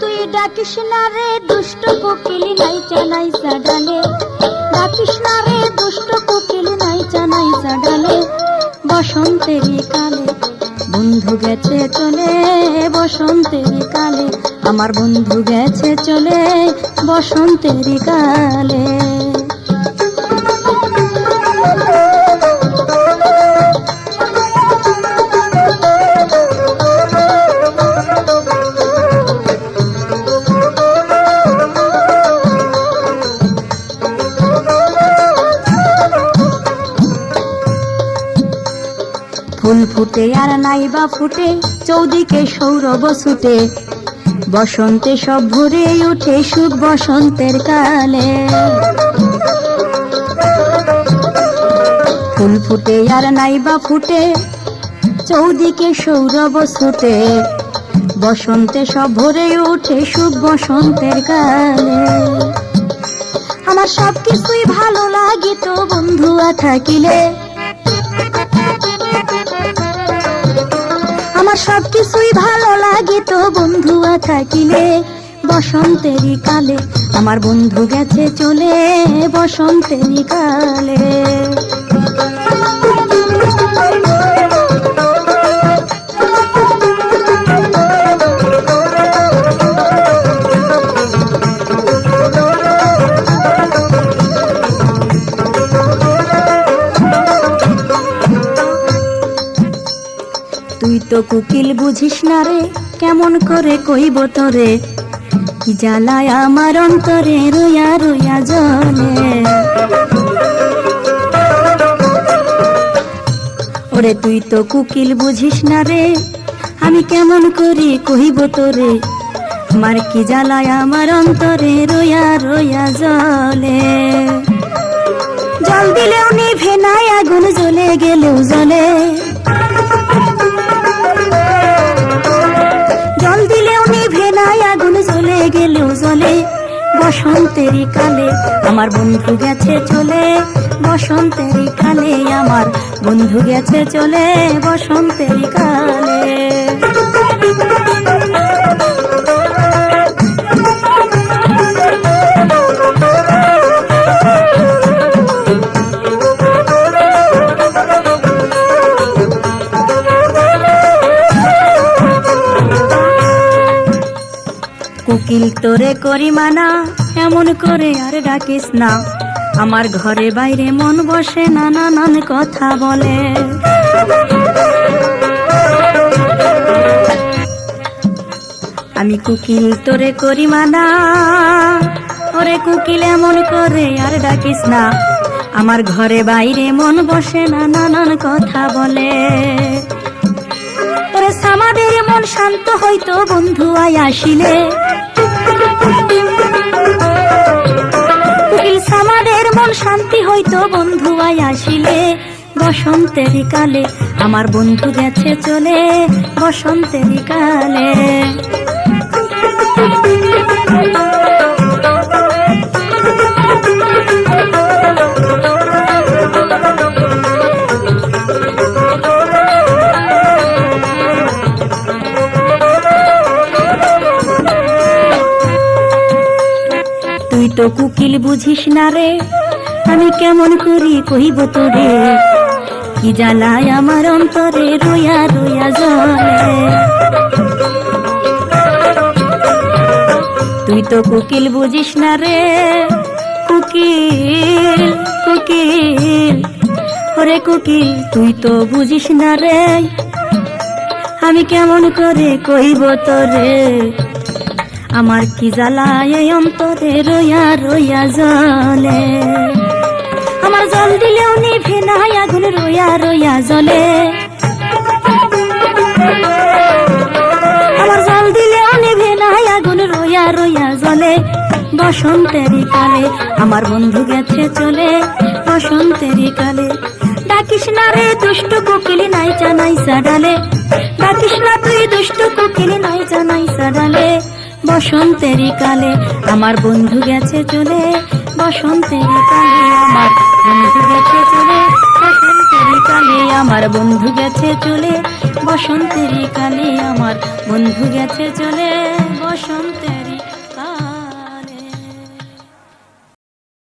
তুই ডাকিস না রে দুষ্ট কোকিলি, নাই চানাই ডালে ডাকিস না রে দুষ্ট কোকিলি, নাই চানাই ডালে বসন্তের কালে বন্ধু গেছে চলে বসন্তের কালে আমার বন্ধু গেছে চলে বসন্তের কালে। ফুল ফুটে আর নাই বা ফুটে, চৌদিকে সৌরভ ছুটে। বসন্তে সব ভরে ওঠে সুখ বসন্তের কালে। ফুল ফুটে আর নাই বা ফুটে, চৌদিকে সৌরভ ছুটে। বসন্তে সব ভরে ওঠে সুখ বসন্তের কালে। আমার সব কিছুই ভালো লাগে তো বন্ধুয়া থাকিলে। সব কিছুই ভালো লাগে তো বন্ধুয়া থাকিলে বসন্তেরই কালে আমার বন্ধু গেছে চলে বসন্তেরই কালে। তো কুকিল বুঝিস না রে, কেমন করে কইব তোরে? কি জ্বালায় আমার অন্তরে জলে? ওরে তুই তো কুকিল বুঝিস না রে, আমি কেমন করি আমার কি জ্বালায় আমার অন্তরে রইয়া রইয়া জলে? জল দিলেও নিভে নাই, আগুন জ্বলে গেলেও জ্বলে বসন্তেরই কালে আমার বন্ধু গেছে চলে বসন্তেরই কালে আমার বন্ধু গেছে চলে বসন্তেরই কালে। কুকিল, তোরে করি মানা, এমন করে আর ডাকিস না। আমার ঘরে বাইরে মন বসে না নানান কথা বলে। আমি কুকিল, তোরে করি মানা, ওরে কুকিল, এমন করে আর ডাকিস না। আমার ঘরে বাইরে মন বসে না নানান কথা বলে। ওরে সামাদের মন শান্ত হইতো বন্ধু, আয় আসিলে। সামাদের মন শান্তি হইতো, বন্ধু আয় আসিলে। বসন্তের কালে আমার বন্ধু গেছে চলে, বসন্তের কালে। তো কুকিল বুঝিস না রে? আমি কেমন করি কহিব তোরে? কি জ্বালায় আমার অন্তরে রইয়া রইয়া জলে? তুই তো কুকিল বুঝিস না রে? কুকিল কুকিল ওরে কুকিল তুই তো বুঝিস না রে? আমি কেমন করে কইব তোরে? আমার কি জ্বালায় অন্তরে রইয়া রইয়া জলে? আমার জল দিলেও নিভে নাই, আগুন রইয়া রইয়া জলে। আমার জল দিলেও নিভে নাই, আগুন রইয়া রইয়া জলে। বসন্তেরই কালে আমার বন্ধু গেছে চলে বসন্তেরই কালে। ডাকিস না রে দুষ্ট কোকিলি নাই জানাই সাডালে ডাকিস না তুই দুষ্ট কোকিলি নাই জানাই সাডালে বসন্তেরই কালে আমার বন্ধু গেছে চলে, বসন্তের কালে আমার বন্ধু গেছে চলে, বসন্তের কালে আমার বন্ধু গেছে চলে, বসন্তের কালে আমার বন্ধু গেছে চলে বস- বসন্তের